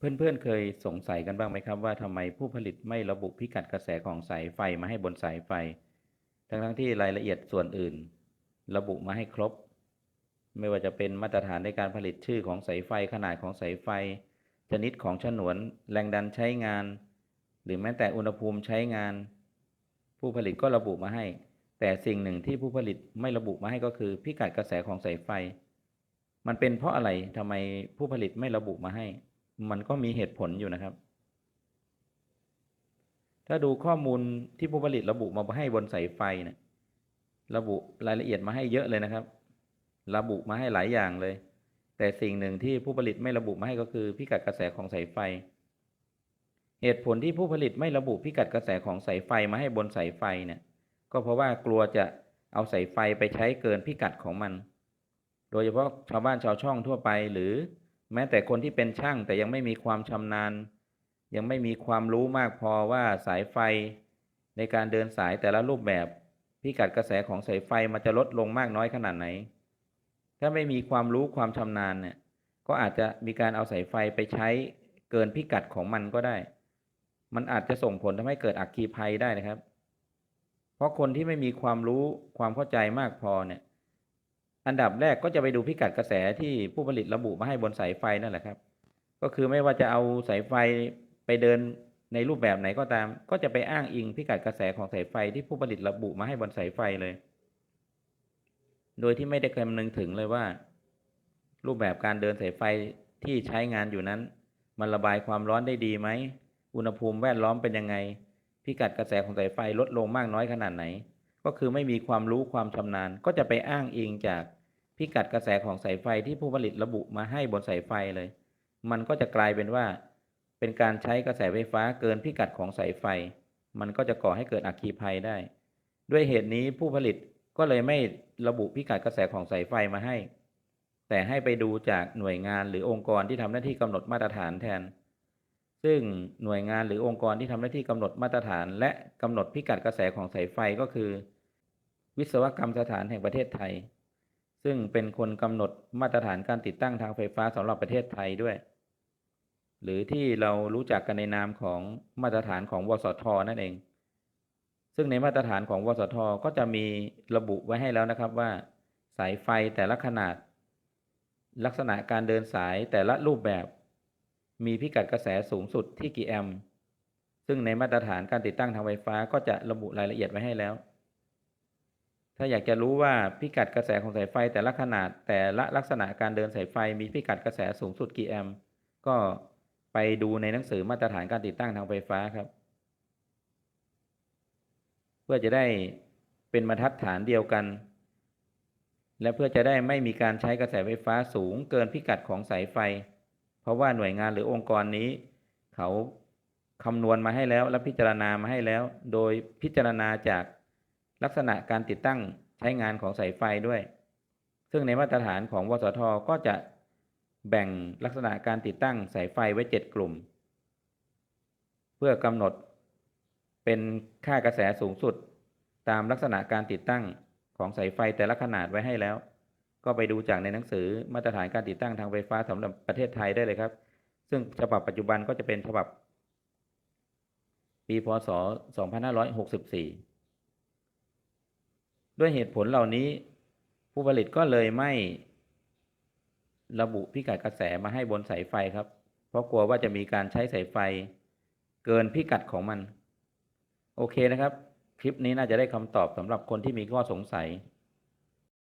เพื่อนๆเคยสงสัยกันบ้างไหมครับ ว่าทำไมผู้ผลิตไม่ระบุพิกัดกระแสของสายไฟมาให้บนสายไฟ ทั้งๆที่รายละเอียดส่วนอื่น ระบุมาให้ครบ ไม่ว่าจะเป็นมาตรฐานในการผลิตชื่อของสายไฟขนาดของสายไฟ ชนิดของฉนวน แรงดันใช้งาน หรือแม้แต่อุณหภูมิใช้งาน ผู้ผลิตก็ระบุมาให้ แต่สิ่งหนึ่งที่ผู้ผลิตไม่ระบุมาให้ก็คือพิกัดกระแสของสายไฟ มันเป็นเพราะอะไรทำไมผู้ผลิตไม่ระบุมาให้ มันก็มีเหตุผลอยู่นะครับ ถ้าดูข้อมูลที่ผู้ผลิตระบุมาให้บนสายไฟเนี่ยระบุรายละเอียดมาให้เยอะเลยนะครับ ระบุมาให้หลายอย่างเลย แต่สิ่งหนึ่งที่ผู้ผลิตไม่ระบุมาให้ก็คือพิกัดกระแสของสายไฟ เหตุผลที่ผู้ผลิตไม่ระบุพิกัดกระแสของสายไฟมาให้บนสายไฟเนี่ย ก็เพราะว่ากลัวจะเอาสายไฟไปใช้เกินพิกัดของมัน โดยเฉพาะชาวบ้านชาวช่องทั่วไปหรือ แม้แต่คนที่เป็นช่างแต่ยังไม่มีความชำนาญ ยังไม่มีความรู้มากพอว่าสายไฟ ในการเดินสายแต่ละรูปแบบ พิกัดกระแสของสายไฟมันจะลดลงมากน้อยขนาดไหน ถ้าไม่มีความรู้ความชำนาญเนี่ยก็อาจจะมีการเอาสายไฟไปใช้เกินพิกัดของมันก็ได้ มันอาจจะส่งผลทำให้เกิดอัคคีภัยได้นะครับ เพราะคนที่ไม่มีความรู้ความเข้าใจมากพอเนี่ย อันดับแรกก็จะไปดูพิกัดกระแสที่ผู้ผลิตระบุมาให้บนสายไฟนั่นแหละครับ ก็คือไม่ว่าจะเอาสายไฟไปเดินในรูปแบบไหนก็ตาม ก็จะไปอ้างอิงพิกัดกระแสของสายไฟที่ผู้ผลิตระบุมาให้บนสายไฟเลย โดยที่ไม่ได้คำนึงถึงเลยว่า รูปแบบการเดินสายไฟที่ใช้งานอยู่นั้น มันระบายความร้อนได้ดีไหม อุณหภูมิแวดล้อมเป็นยังไง พิกัดกระแสของสายไฟลดลงมากน้อยขนาดไหน ก็คือไม่มีความรู้ความชำนาญ ก็จะไปอ้างอิงจากพิกัดกระแสของสายไฟที่ผู้ผลิตระบุมาให้บนสายไฟเลย มันก็จะกลายเป็นว่า เป็นการใช้กระแสไฟฟ้าเกินพิกัดของสายไฟ มันก็จะก่อให้เกิดอัคคีภัยได้ ด้วยเหตุนี้ผู้ผลิตก็เลยไม่ระบุพิกัดกระแสของสายไฟมาให้ แต่ให้ไปดูจากหน่วยงานหรือองค์กรที่ทำหน้าที่กำหนดมาตรฐานแทน ซึ่งหน่วยงานหรือองค์กรที่ทำหน้าที่กำหนดมาตรฐาน และกำหนดพิกัดกระแสของสายไฟก็คือ วิศวกรรมสถานแห่งประเทศไทย ซึ่งเป็นคนกำหนดมาตรฐานการติดตั้งทางไฟฟ้าสำหรับประเทศไทยด้วย หรือที่เรารู้จักกันในนามของมาตรฐานของวสทนั่นเอง ซึ่งในมาตรฐานของวสทก็จะมีระบุไว้ให้แล้วนะครับว่า สายไฟแต่ละขนาด ลักษณะการเดินสายแต่ละรูปแบบ มีพิกัดกระแสสูงสุดที่กี่แอมป์ซึ่งในมาตรฐานการติดตั้งทางไฟฟ้าก็จะระบุรายละเอียดไว้ให้แล้ว ถ้าอยากจะรู้ว่าพิกัดกระแสของสายไฟแต่ละขนาดแต่ละลักษณะการเดินสายไฟมีพิกัดกระแสสูงสุดกี่แอมป์ก็ไปดูในหนังสือมาตรฐานการติดตั้งทางไฟฟ้าครับ เพื่อจะได้เป็นบรรทัดฐานเดียวกัน และเพื่อจะได้ไม่มีการใช้กระแสไฟฟ้าสูงเกินพิกัดของสายไฟ ราะว่าหน่วยงานหรือองค์กรนี้ เขาคำนวณมาให้แล้ว และพิจารณามาให้แล้ว โดยพิจารณาจากลักษณะการติดตั้งใช้งานของสายไฟด้วย ซึ่งในมาตรฐานของวสทก็จะแบ่งลักษณะการติดตั้งสายไฟไว้ 7 กลุ่ม เพื่อกำหนดเป็นค่ากระแสสูงสุด ตามลักษณะการติดตั้งของสายไฟแต่ละขนาดไว้ให้แล้ว ก็ไปดูจากในหนังสือมาตรฐานการติดตั้งทางไฟฟ้าสำหรับประเทศไทยได้เลยครับ ซึ่งฉบับปัจจุบันก็จะเป็นฉบับ ปีพศ 2564 ด้วยเหตุผลเหล่านี้ ผู้ผลิตก็เลยไม่ระบุพิกัดกระแสมาให้บนสายไฟครับ เพราะกลัวว่าจะมีการใช้สายไฟเกินพิกัดของมัน โอเคนะครับ คลิปนี้น่าจะได้คำตอบสำหรับคนที่มีข้อสงสัย